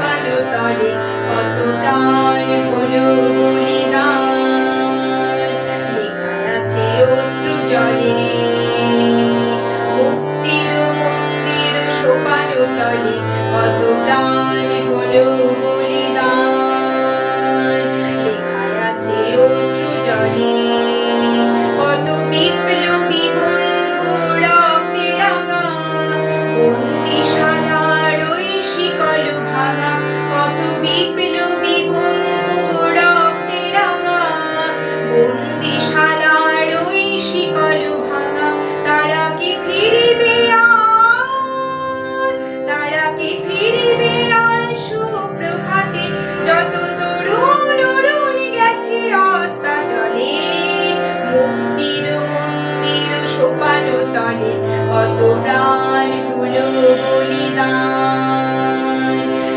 কালো তলে কত টান হলো বলি তলে কত প্রাণ হলো বলিদান।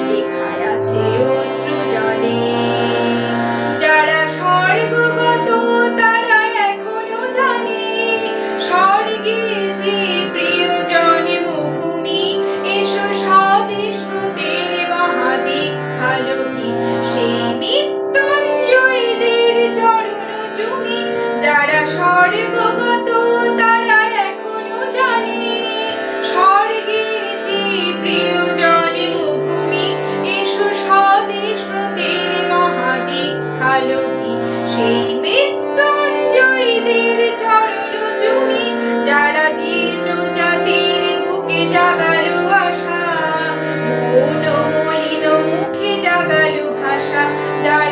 লেখায় আছে অশ্রু জলে, যারা স্বর্গগত তারা এখনও জানে। স্বর্গে যে প্রিয়জন মুখভূমি এসো স্বদেশ প্রতের মহাদীক্ষালোকি সেই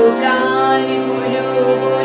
মন্দির সোপান